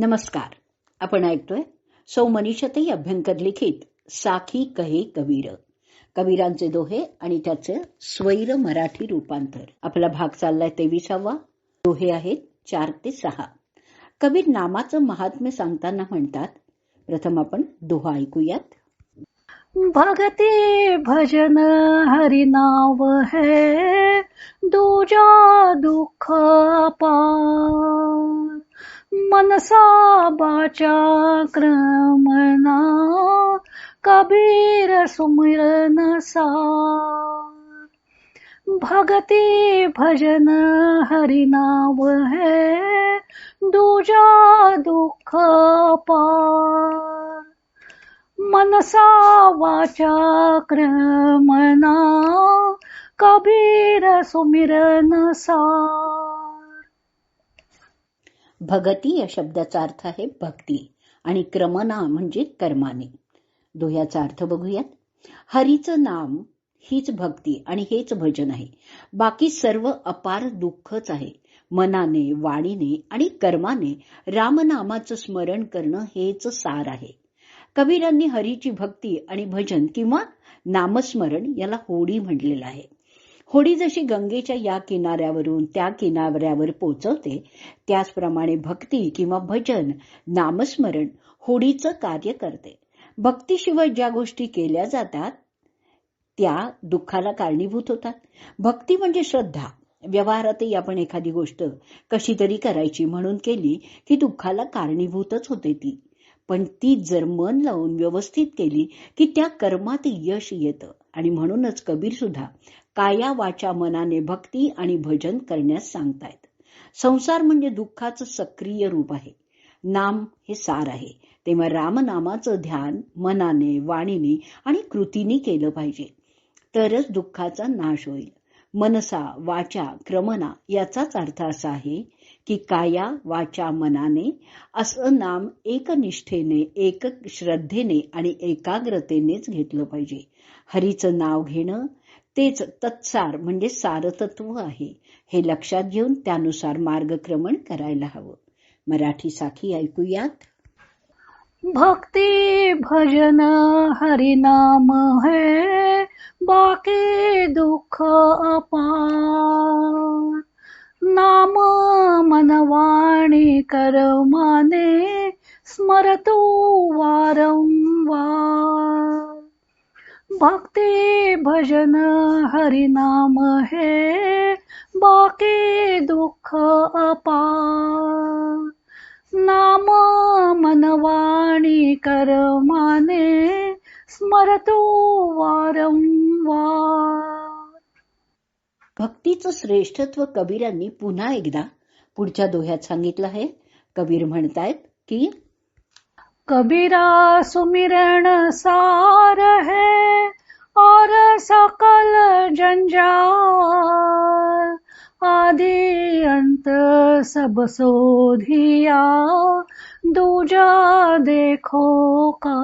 नमस्कार. आपण ऐकतोय सौ मनीषाताई अभ्यंकर लिखित साखी कहे कबीर. कबीरांचे दोहे आणि त्याचे स्वैर मराठी रूपांतर. आपला भाग चाललाय तेविसावा. दोहे आहेत चार ते सहा. कबीर नामाचं महात्म्य सांगताना म्हणतात प्रथम आपण दोहा ऐकूयात. भगते भजन हरि नाव है दूजा दुःख पार मनसा बाचा क्रमना कबीर सुमिरनसा भगती भजन हरिनाव है दूजा दुख पार। मनसा वाचा क्रमना कबीर सुमिरनसा भगती या शब्दाचा अर्थ आहे भक्ती आणि क्रमना म्हणजे कर्माने. दोह्याचा अर्थ बघूयात. हरीचं नाम हीच भक्ती आणि हेच भजन आहे. बाकी सर्व अपार दुःखच आहे. मनाने वाणीने आणि कर्माने रामनामाचं स्मरण करणं हेच सार आहे. कबीरांनी हरीची भक्ती आणि भजन किंवा नामस्मरण याला होडी म्हटलेलं आहे. होडी जशी गंगेच्या या किनाऱ्यावरून त्या किनाऱ्यावर पोचवते त्याचप्रमाणे भक्ती किंवा भजन नामस्मरण होडीचं कार्य करते. भक्तीशिवाय ज्या गोष्टी केल्या जातात त्या दुःखाला कारणीभूत होतात. भक्ती म्हणजे श्रद्धा. व्यवहारातही आपण एखादी गोष्ट कशी तरी करायची म्हणून केली की दुःखाला कारणीभूतच होते ती. पण ती जर मन लावून व्यवस्थित केली की त्या कर्मात यश येतं. आणि म्हणूनच कबीर सुद्धा काया वाचा मनाने भक्ती आणि भजन करण्यास सांगतायत. संसार म्हणजे दुःखाचं सक्रिय रूप आहे. नाम हे सार आहे. तेव्हा रामनामाचं ध्यान मनाने वाणीने आणि कृतीने केलं पाहिजे. तरच दुःखाचा नाश होईल. मनसा वाचा क्रमना याचाच अर्थ असा आहे की काया वाचा मनाने असं नाम एकनिष्ठेने एक श्रद्धेने आणि एकाग्रतेनेच घेतलं पाहिजे. हरीचं नाव घेणं तेच तत्सार म्हणजे सारतत्व आहे. हे लक्षात घेऊन त्यानुसार मार्गक्रमण करायला हवं. मराठी साखी ऐकूयात. भक्ती भजन हरिनाम है बाकी दुःख अपार. नाम मनवाणी कर्माने स्मरतो वारंवार. भक्ति भजन हरि नाम है बाकी दुख अपार. नाम मनवाणी कर्माने स्मरतो वारंवार. भक्तीचं श्रेष्ठत्व कबीरांनी पुन्हा एकदा पुढच्या दोह्यात सांगितलं आहे. कबीर म्हणतायत की कबीरा सुमिरन सार है सकल जंजाल आदि अंत सब सोधिया दूजा देखो का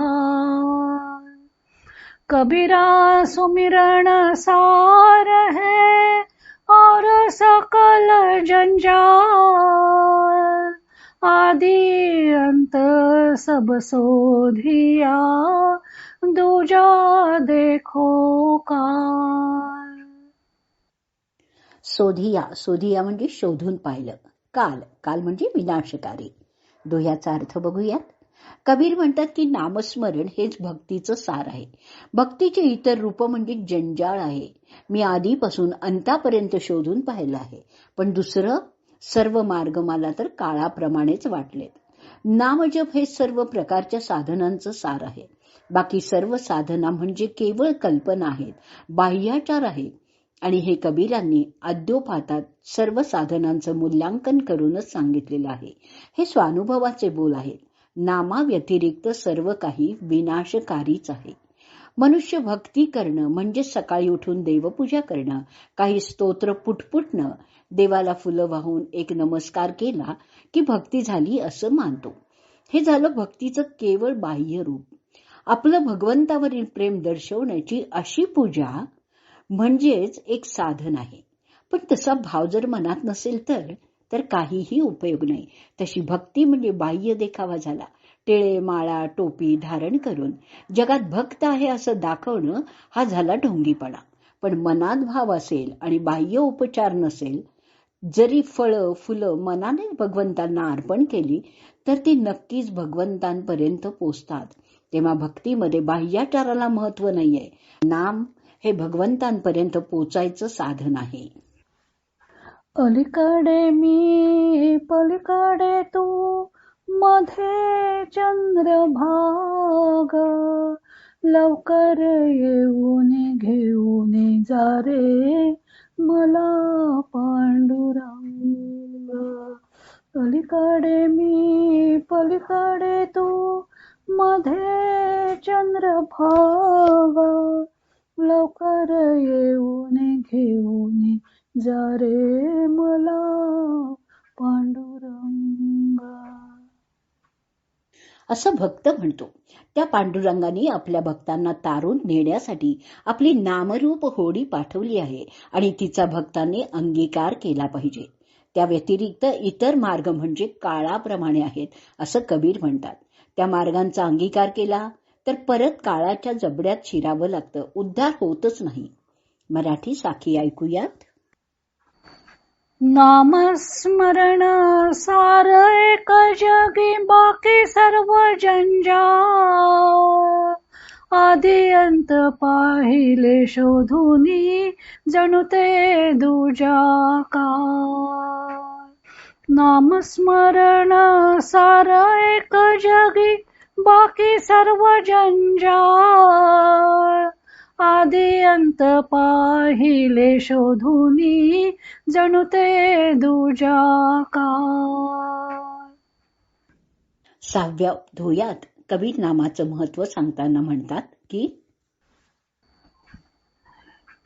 कबीरा सुमिरण सार है और सकल जंजाल आदि अंत सब सोधिया दूजा देखो काल। सोधिया सोधिया म्हणजे शोधून पाहिलं. काल काल म्हणजे विनाशकारी. दोह्याचा अर्थ बघूयात. कबीर म्हणतात की नामस्मरण हेच भक्तीचं सार आहे. भक्तीचे इतर रूप म्हणजे जंजाळ आहे. मी आधीपासून अंतापर्यंत शोधून पाहिलं आहे. पण दुसरं सर्व मार्ग मला तर काळाप्रमाणेच वाटलेत. नामजप हे सर्व प्रकारच्या साधनांचं सार आहे. बाकी सर्व साधना म्हणजे केवळ कल्पना आहेत बाह्याचार आहे आणि हे कबीरांनी अद्योपातात सर्व साधनांचं मूल्यांकन करूनच सांगितलेलं आहे. हे स्वानुभवाचे बोल आहेत. नामाव्यतिरिक्त सर्व काही विनाशकारीच आहे. मनुष्य भक्ती करणं म्हणजे सकाळी उठून देवपूजा करणं काही स्तोत्र पुटपुटणं देवाला फुलं वाहून एक नमस्कार केला की भक्ती झाली असं मानतो. हे झालं भक्तीचं केवळ बाह्य रूप. आपलं भगवंतावरील प्रेम दर्शवण्याची अशी पूजा म्हणजेच एक साधन आहे. पण तसा भाव जर मनात नसेल तर तर काहीही उपयोग नाही. तशी भक्ती म्हणजे बाह्य देखावा झाला. टिळे माळा टोपी धारण करून जगात भक्त आहे असं दाखवणं हा झाला ढोंगीपणा. पण मनात भाव असेल आणि बाह्य उपचार नसेल जरी फळं फुलं मनाने भगवंतांना अर्पण केली तर ती नक्कीच भगवंतांपर्यंत पोचतात. तेव्हा भक्तीमध्ये बाह्याचाराला महत्त्व नाहीये. नाम हे भगवंतांपर्यंत पोचायचं साधन आहे. अलीकडे मी पलीकडे तू मध्ये चंद्रभाग. लवकर येऊन घेऊन जा रे मला पांडुरंग. अलीकडे मी पलीकडे तू मध्ये चंद्रभाव लवकर येऊन घेऊन जा रे मला पांडुरंग. असं भक्त म्हणतो. त्या पांडुरंगाने आपल्या भक्तांना तारून नेण्यासाठी आपली नामरूप होडी पाठवली आहे आणि तिचा भक्तांनी अंगीकार केला पाहिजे. त्या व्यतिरिक्त इतर मार्ग म्हणजे काळाप्रमाणे आहेत असं कबीर म्हणतात. त्या मार्गांचा अंगीकार केला तर परत काळाच्या जबड्यात शिरावं लागतं. उद्धार होतच नाही. मराठी साखी ऐकूयात. नामस्मरण सार एक जगी बाकी सर्व जंजा आधी अंत पाहिले शोधुनी जणू ते दुजा का नामस्मरण सार एक जगी बाकी सर्व जंजाळ. आदी अंत पाहिले शोधुनी जणू ते दुजा का सहाव्या धोयात कबीर नामाचं महत्त्व सांगताना म्हणतात की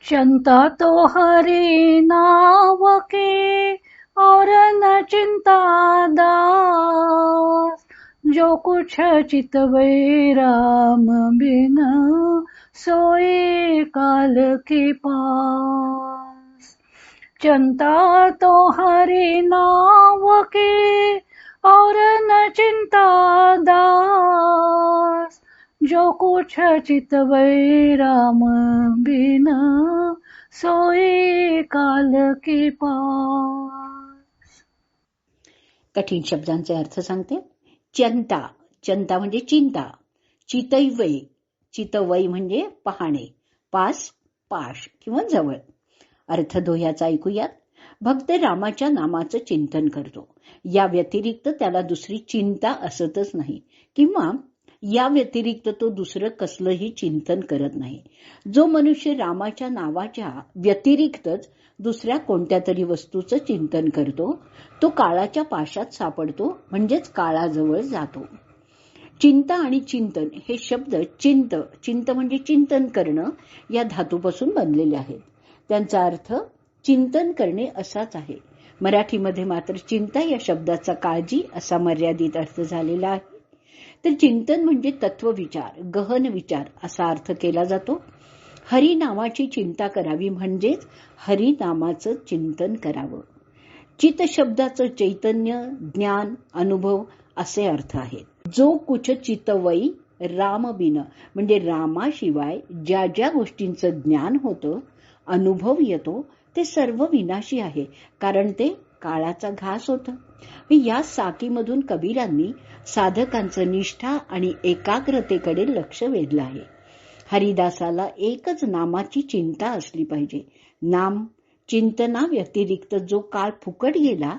चिंता तो हरि नाव के और न चिंता दास जो कुछ चितवे राम बिन सोए काल के पास। चिंता तो हरि नाव के और न चिंता दास जो कुछ चितवे राम बिन सोए काल के पास। कठीण शब्दांचे अर्थ सांगते. चिंता चिंता म्हणजे चिंता. चितैवय चितवय म्हणजे पाहणे पास पाश किंवा जवळ. अर्थ दोह्याचा ऐकूयात. भक्त रामाच्या नामाचं चिंतन करतो. या व्यतिरिक्त त्याला दुसरी चिंता असतच नाही किंवा या व्यतिरिक्त तो दुसरं कसलंही चिंतन करत नाही. जो मनुष्य रामाच्या नावाच्या व्यतिरिक्तच दुसऱ्या कोणत्या तरी वस्तूचं चिंतन करतो तो काळाच्या पाशात सापडतो म्हणजेच काळाजवळ जातो. चिंता आणि चिंतन हे शब्द चिंत चिंत म्हणजे चिंतन करणं या धातूपासून बनलेले आहेत. त्यांचा अर्थ चिंतन करणे असाच आहे. मराठीमध्ये मात्र चिंता या शब्दाचा काळजी असा मर्यादित अर्थ झालेला आहे. तर चिंतन म्हणजे तत्वविचार गहन विचार असा अर्थ केला जातो. हरी नावाची चिंता करावी म्हणजेच हरी नामाचं चिंतन करावं. चित शब्दाचं चैतन्य ज्ञान अनुभव असे अर्थ आहेत. जो कुछ चितवई राम बिन म्हणजे रामाशिवाय ज्या ज्या गोष्टींचं ज्ञान होतं अनुभव येतो ते सर्व विनाशी आहे कारण ते काळाचा घास होतं. या साकीमधून कबीरांनी साधकांचं निष्ठा आणि एकाग्रतेकडे लक्ष वेधलं आहे. हरिदासाला एकच नामाची चिंता असली पाहिजे. नाम चिंतना व्यतिरिक्त जो काळ फुकट गेला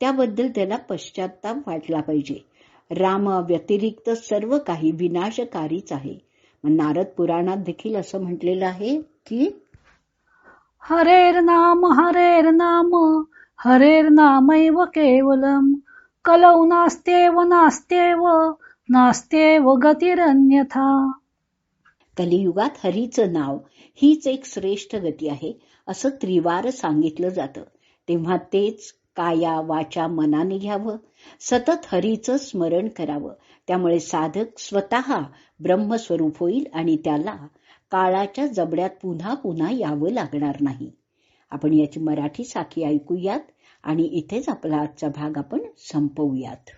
त्याबद्दल त्याला पश्चाताप वाटला पाहिजे. राम व्यतिरिक्त सर्व काही विनाशकारीच आहे. नारद पुराणात देखील असं म्हटलेलं आहे की हरेर नाम हरेर नाम हरेर नामैव केवलम. कलौ नास्त्येव नास्त्येव नास्त्येव गतिरन्यथा. कलियुगात हरीचं नाव हीच एक श्रेष्ठ गती आहे असं त्रिवार सांगितलं जातं. तेव्हा तेच काया वाचा मनाने घ्यावं सतत हरीचं स्मरण करावं. त्यामुळे साधक स्वतः ब्रह्मस्वरूप होईल आणि त्याला काळाच्या जबड्यात पुन्हा पुन्हा यावं लागणार नाही. आपण याची मराठी साखी ऐकूयात आणि इथेच आपला आजचा भाग आपण संपवूयात.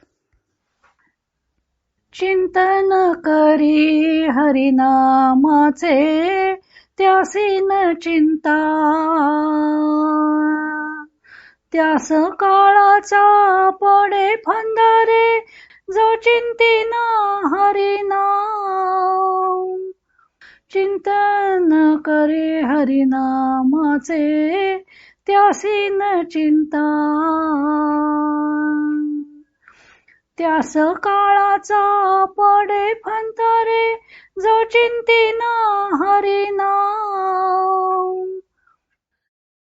चिंतन करी हरिनामाचे त्यासी न चिंता. त्यास काळाचा पडे फंदारे जो चिंतीन हरिनाम. चिंतन करे हरिनामाचे त्यासी न चिंता. त्यास काळाचा पडे फंतरे जो चिंतीन हरिना